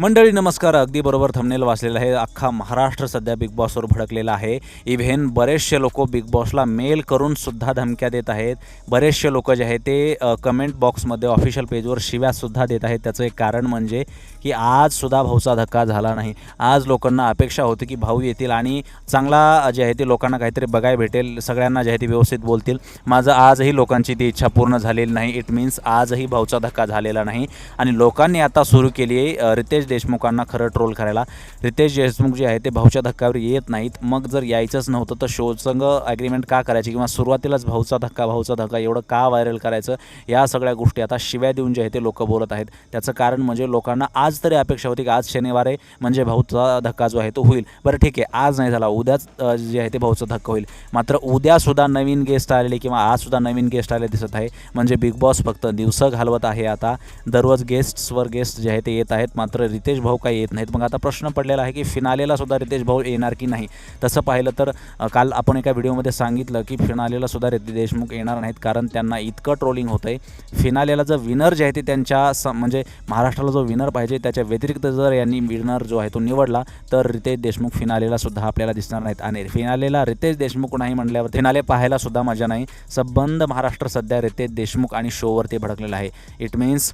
मंडळी नमस्कार. अगदी बरोबर थंबनेल वाचलेलं आहे. अख्खा महाराष्ट्र सध्या बिग बॉसवर भडकलेला आहे. इव्हेन बरेचसे लोक बिग बॉसला मेल करून सुद्धा धमक्या देत आहेत. बरेचसे लोक जे आहेत ते कमेंट बॉक्समध्ये ऑफिशियल पेजवर शिव्यासुद्धा देत आहेत. त्याचं एक कारण म्हणजे की आज सुद्धा भाऊचा धक्का झाला नाही. आज लोकांना अपेक्षा होती की भाऊ येतील आणि चांगला जे आहे ते लोकांना काहीतरी बघाय भेटेल. सगळ्यांना जे आहे ते व्यवस्थित बोलतील. माझं आजही लोकांची ती इच्छा पूर्ण झालेली नाही. इट मीन्स आजही भाऊचा धक्का झालेला नाही. आणि लोकांनी आता सुरू केली आहे रितेश देशमुखांना खरं ट्रोल करायला. रितेश देशमुख जे आहे ते भाऊच्या धक्क्यावर येत नाहीत. मग जर यायचंच नव्हतं तर शोसंग ॲग्रीमेंट का करायची किंवा सुरुवातीलाच भाऊचा धक्का भाऊचा धक्का एवढं का व्हायरल करायचं? या सगळ्या गोष्टी आता शिव्या देऊन जे आहे ते लोक बोलत आहेत. त्याचं कारण म्हणजे लोकांना आज तरी अपेक्षा होती की आज शनिवार आहे म्हणजे भाऊचा धक्का जो आहे तो होईल. बरं ठीक आहे आज नाही झाला. उद्याच जे आहे ते भाऊचा धक्का होईल. मात्र उद्यासुद्धा नवीन गेस्ट आलेले किंवा आजसुद्धा नवीन गेस्ट आले दिसत आहे. म्हणजे बिग बॉस फक्त दिवसं घालवत आहे आता. दररोज गेस्ट्सवर गेस्ट जे आहे ते येत आहेत. मात्र रितेश भाऊ काही येत नाहीत. मग आता प्रश्न पडलेला आहे की फिनालेला सुद्धा रितेश भाऊ येणार की नाही? तसं पाहिलं तर काल आपण एका व्हिडिओमध्ये सांगितलं की फिनालेला सुद्धा रितेश देशमुख येणार नाहीत कारण त्यांना इतकं ट्रोलिंग होतं आहे फिनालेला जर विनर जे आहे ते त्यांच्या स म्हणजे महाराष्ट्राला जो विनर पाहिजे त्याच्या व्यतिरिक्त जर यांनी विनर जो आहे तो निवडला तर रितेश देशमुख फिनालेला सुद्धा आपल्याला दिसणार नाहीत. आणि फिनालेला रितेश देशमुख नाही म्हणल्यावर फिनाले पाहायला सुद्धा मजा नाही. संबंध महाराष्ट्र सध्या रितेश देशमुख आणि शोवरती भडकलेलं आहे. इट मीन्स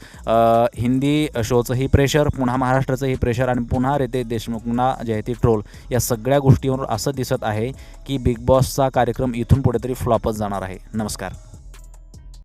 हिंदी शोचंही प्रेशर पुन्हा महाराष्ट्राचं हे प्रेशर आणि पुन्हा रेते देशमुखना जे आहे ती ट्रोल या सगळ्या गोष्टीवर असं दिसत आहे की बिग बॉसचा कार्यक्रम इथून पुढे तरी फ्लॉपच जाणार आहे. नमस्कार.